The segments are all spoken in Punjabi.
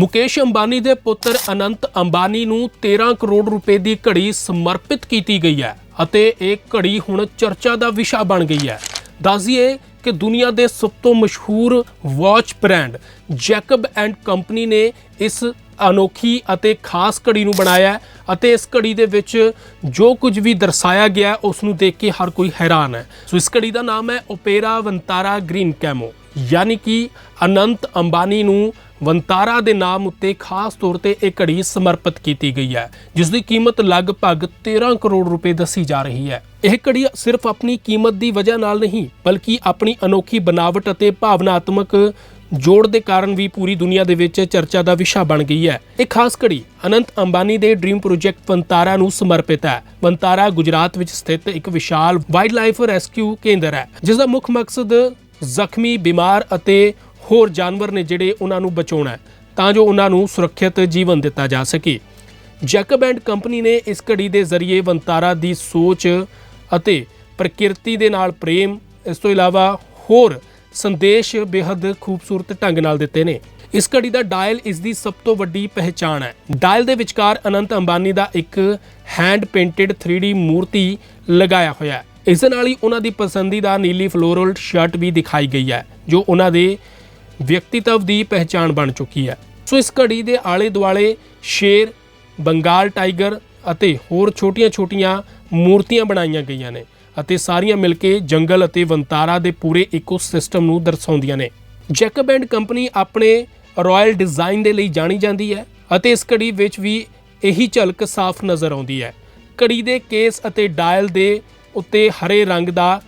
ਮੁਕੇਸ਼ ਅੰਬਾਨੀ ਦੇ ਪੁੱਤਰ ਅਨੰਤ ਅੰਬਾਨੀ ਨੂੰ 13 ਕਰੋੜ ਰੁਪਏ ਦੀ ਘੜੀ ਸਮਰਪਿਤ ਕੀਤੀ ਗਈ ਹੈ ਅਤੇ ਇਹ ਘੜੀ ਹੁਣ ਚਰਚਾ ਦਾ ਵਿਸ਼ਾ ਬਣ ਗਈ ਹੈ। ਦੱਸਿਏ ਕਿ ਦੁਨੀਆ ਦੇ ਸਭ ਤੋਂ ਮਸ਼ਹੂਰ watch brand Jacob and company ਨੇ ਇਸ ਅਨੋਖੀ ਅਤੇ ਖਾਸ ਘੜੀ ਨੂੰ ਬਣਾਇਆ ਅਤੇ ਇਸ ਘੜੀ ਦੇ ਵਿੱਚ ਜੋ ਕੁਝ ਵੀ ਦਰਸਾਇਆ ਗਿਆ ਉਸ ਨੂੰ ਦੇਖ ਕੇ ਹਰ ਕੋਈ ਹੈਰਾਨ ਹੈ। ਸੋ ਇਸ ਘੜੀ ਦਾ ਨਾਮ ਹੈ ਓਪੇਰਾ ਵੰਤਾਰਾ ਗ੍ਰੀਨ ਕੈਮੋ। ਯਾਨੀ ਕਿ ਅਨੰਤ ਅੰਬਾਨੀ ਨੂੰ ਵੰਤਾਰਾ ਦੇ ਨਾਮ ਉੱਤੇ ਖਾਸ ਤੌਰ ਤੇ ਇਹ ਘੜੀ ਸਮਰਪਿਤ ਕੀਤੀ ਗਈ ਹੈ, ਜਿਸ ਦੀ ਕੀਮਤ ਲਗਭਗ 13 ਕਰੋੜ ਰੁਪਏ ਦੱਸੀ ਜਾ ਰਹੀ ਹੈ। ਇਹ ਘੜੀ ਸਿਰਫ ਆਪਣੀ ਕੀਮਤ ਦੀ ਵਜ੍ਹਾ ਨਾਲ ਨਹੀਂ, ਬਲਕਿ ਆਪਣੀ ਅਨੋਖੀ ਬਨਾਵਟ ਅਤੇ ਭਾਵਨਾਤਮਕ ਜੋੜ ਦੇ ਕਾਰਨ ਵੀ ਪੂਰੀ ਦੁਨੀਆ ਦੇ ਵਿੱਚ ਚਰਚਾ ਦਾ ਵਿਸ਼ਾ ਬਣ ਗਈ ਹੈ। ਇਹ ਖਾਸ ਘੜੀ ਅਨੰਤ ਅੰਬਾਨੀ ਦੇ ਡ੍ਰੀਮ ਪ੍ਰੋਜੈਕਟ ਵੰਤਾਰਾ ਨੂੰ ਸਮਰਪਿਤ ਹੈ। ਵੰਤਾਰਾ ਗੁਜਰਾਤ ਵਿੱਚ ਸਥਿਤ ਇੱਕ ਵਿਸ਼ਾਲ ਵਾਈਲਡ ਲਾਈਫ ਰੈਸਕਿਊ ਕੇਂਦਰ ਹੈ, ਜਿਸ ਦਾ ਮੁੱਖ ਮਕਸਦ ਜ਼ਖਮੀ, ਬਿਮਾਰ ਅਤੇ ਹੋਰ ਜਾਨਵਰ ਨੇ ਜਿਹੜੇ ਉਹਨਾਂ ਨੂੰ ਬਚਾਉਣਾ ਹੈ, ਤਾਂ ਜੋ ਉਹਨਾਂ ਨੂੰ ਸੁਰੱਖਿਅਤ ਜੀਵਨ ਦਿੱਤਾ ਜਾ ਸਕੇ। ਜੈਕਬ ਐਂਡ ਕੰਪਨੀ ਨੇ ਇਸ ਘੜੀ ਦੇ ਜ਼ਰੀਏ ਵੰਤਾਰਾ ਦੀ ਸੋਚ ਅਤੇ ਪ੍ਰਕਿਰਤੀ ਦੇ ਨਾਲ ਪ੍ਰੇਮ, ਇਸ ਤੋਂ ਇਲਾਵਾ ਹੋਰ ਸੰਦੇਸ਼ ਬੇहद ਖੂਬਸੂਰਤ ਢੰਗ ਨਾਲ ਦਿੱਤੇ ਨੇ। ਇਸ ਘੜੀ ਦਾ ਡਾਇਲ ਇਸ ਦੀ ਸਭ ਤੋਂ ਵੱਡੀ ਪਹਿਚਾਣ ਹੈ। ਡਾਇਲ ਦੇ ਵਿਚਕਾਰ ਅਨੰਤ ਅੰਬਾਨੀ ਦਾ ਇੱਕ ਹੈਂਡ ਪੇਂਟਡ 3D ਮੂਰਤੀ ਲਗਾਇਆ ਹੋਇਆ ਹੈ। ਇਸ ਦੇ ਨਾਲ ਹੀ ਉਹਨਾਂ ਦੀ ਪਸੰਦੀਦਾ ਨੀਲੀ ਫਲੋਰਲ ਸ਼ਰਟ ਵੀ ਦਿਖਾਈ ਗਈ ਹੈ, ਜੋ ਉਹਨਾਂ ਦੇ ਵਿਅਕਤੀਤਵ ਦੀ ਪਹਿਚਾਣ ਬਣ ਚੁੱਕੀ ਹੈ। ਸੋ ਇਸ ਘੜੀ ਦੇ ਆਲੇ ਦੁਆਲੇ ਸ਼ੇਰ, ਬੰਗਾਲ ਟਾਈਗਰ ਅਤੇ ਹੋਰ ਛੋਟੀਆਂ-ਛੋਟੀਆਂ ਮੂਰਤੀਆਂ ਬਣਾਈਆਂ ਗਈਆਂ ਨੇ ਅਤੇ ਸਾਰੀਆਂ ਮਿਲ ਕੇ ਜੰਗਲ ਅਤੇ ਵੰਤਾਰਾ ਦੇ ਪੂਰੇ ਇਕੋਸਿਸਟਮ ਨੂੰ ਦਰਸਾਉਂਦੀਆਂ ਨੇ। ਜੈਕਬ ਐਂਡ ਕੰਪਨੀ ਆਪਣੇ ਰਾਇਲ ਡਿਜ਼ਾਈਨ ਦੇ ਲਈ ਜਾਣੀ ਜਾਂਦੀ ਹੈ ਅਤੇ ਇਸ ਘੜੀ ਵਿੱਚ ਵੀ ਇਹੀ ਝਲਕ ਸਾਫ਼ ਨਜ਼ਰ ਆਉਂਦੀ ਹੈ। ਘੜੀ ਦੇ ਕੇਸ ਅਤੇ ਡਾਇਲ ਦੇ ਉੱਤੇ ਹਰੇ ਰੰਗ ਦਾ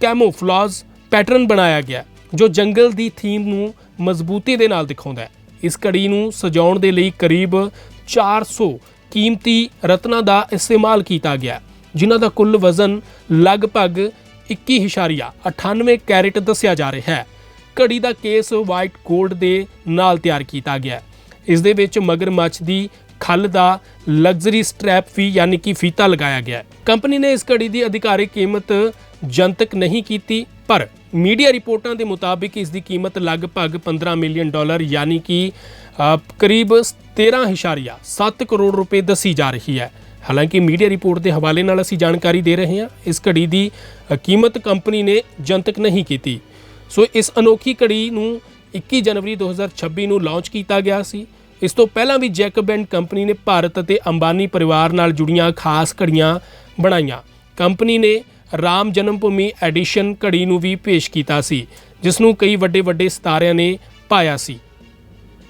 ਕੈਮੋਫਲਾਜ ਪੈਟਰਨ ਬਣਾਇਆ ਗਿਆ ਜੋ ਜੰਗਲ ਦੀ ਥੀਮ ਨੂੰ ਮਜ਼ਬੂਤੀ ਦੇ ਨਾਲ ਦਿਖਾਉਂਦਾ ਹੈ। ਇਸ ਘੜੀ ਨੂੰ ਸਜਾਉਣ ਦੇ ਲਈ ਕਰੀਬ 400 ਕੀਮਤੀ ਰਤਨਾਂ ਦਾ ਇਸਤੇਮਾਲ ਕੀਤਾ ਗਿਆ ਜਿਨ੍ਹਾਂ ਦਾ ਕੁੱਲ ਵਜ਼ਨ ਲਗਭਗ 21.98 ਕੈਰਟ ਦੱਸਿਆ ਜਾ ਰਿਹਾ ਹੈ। ਘੜੀ ਦਾ ਕੇਸ ਵਾਈਟ 골ਡ ਦੇ ਨਾਲ ਤਿਆਰ ਕੀਤਾ ਗਿਆ ਹੈ। ਇਸ ਦੇ ਵਿੱਚ ਮਗਰਮੱਛ ਦੀ ਖੱਲ ਦਾ ਲਗਜ਼ਰੀ ਸਟ੍ਰੈਪ ਵੀ ਯਾਨੀ ਕਿ ਫੀਤਾ ਲਗਾਇਆ ਗਿਆ ਹੈ। ਕੰਪਨੀ ਨੇ ਇਸ ਘੜੀ ਦੀ ਅਧਿਕਾਰਿਕ ਕੀਮਤ ਜਨਤਕ ਨਹੀਂ ਕੀਤੀ ਪਰ ਮੀਡੀਆ ਰਿਪੋਰਟਾਂ ਦੇ ਮੁਤਾਬਿਕ ਇਸ ਦੀ ਕੀਮਤ ਲਗਭਗ 15 ਮਿਲੀਅਨ ਡਾਲਰ ਯਾਨੀ ਕਿ ਅ, ਕਰੀਬ 13.7 ਕਰੋੜ ਰੁਪਏ ਦੱਸੀ ਜਾ ਰਹੀ ਹੈ। ਹਾਲਾਂਕਿ ਮੀਡੀਆ ਰਿਪੋਰਟ ਦੇ ਹਵਾਲੇ ਨਾਲ ਅਸੀਂ ਜਾਣਕਾਰੀ ਦੇ ਰਹੇ ਹਾਂ ਇਸ ਘੜੀ ਦੀ ਕੀਮਤ ਕੰਪਨੀ ਨੇ ਜਨਤਕ ਨਹੀਂ ਕੀਤੀ। ਸੋ ਇਸ ਅਨੋਖੀ ਘੜੀ ਨੂੰ 21 ਜਨਵਰੀ 2026 ਨੂੰ ਲਾਂਚ ਕੀਤਾ ਗਿਆ ਸੀ। ਇਸ ਤੋਂ ਪਹਿਲਾਂ ਵੀ ਜੈਕਬ ਐਂਡ ਕੰਪਨੀ ਨੇ ਭਾਰਤ ਅਤੇ ਅੰਬਾਨੀ ਪਰਿਵਾਰ ਨਾਲ ਜੁੜੀਆਂ ਖਾਸ ਘੜੀਆਂ ਬਣਾਈਆਂ। ਕੰਪਨੀ ਨੇ ਰਾਮ ਜਨਮ ਭੂਮੀ ਐਡੀਸ਼ਨ ਘੜੀ ਨੂੰ ਵੀ ਪੇਸ਼ ਕੀਤਾ ਸੀ, ਜਿਸ ਨੂੰ ਕਈ ਵੱਡੇ ਵੱਡੇ ਸਿਤਾਰਿਆਂ ਨੇ ਪਾਇਆ ਸੀ।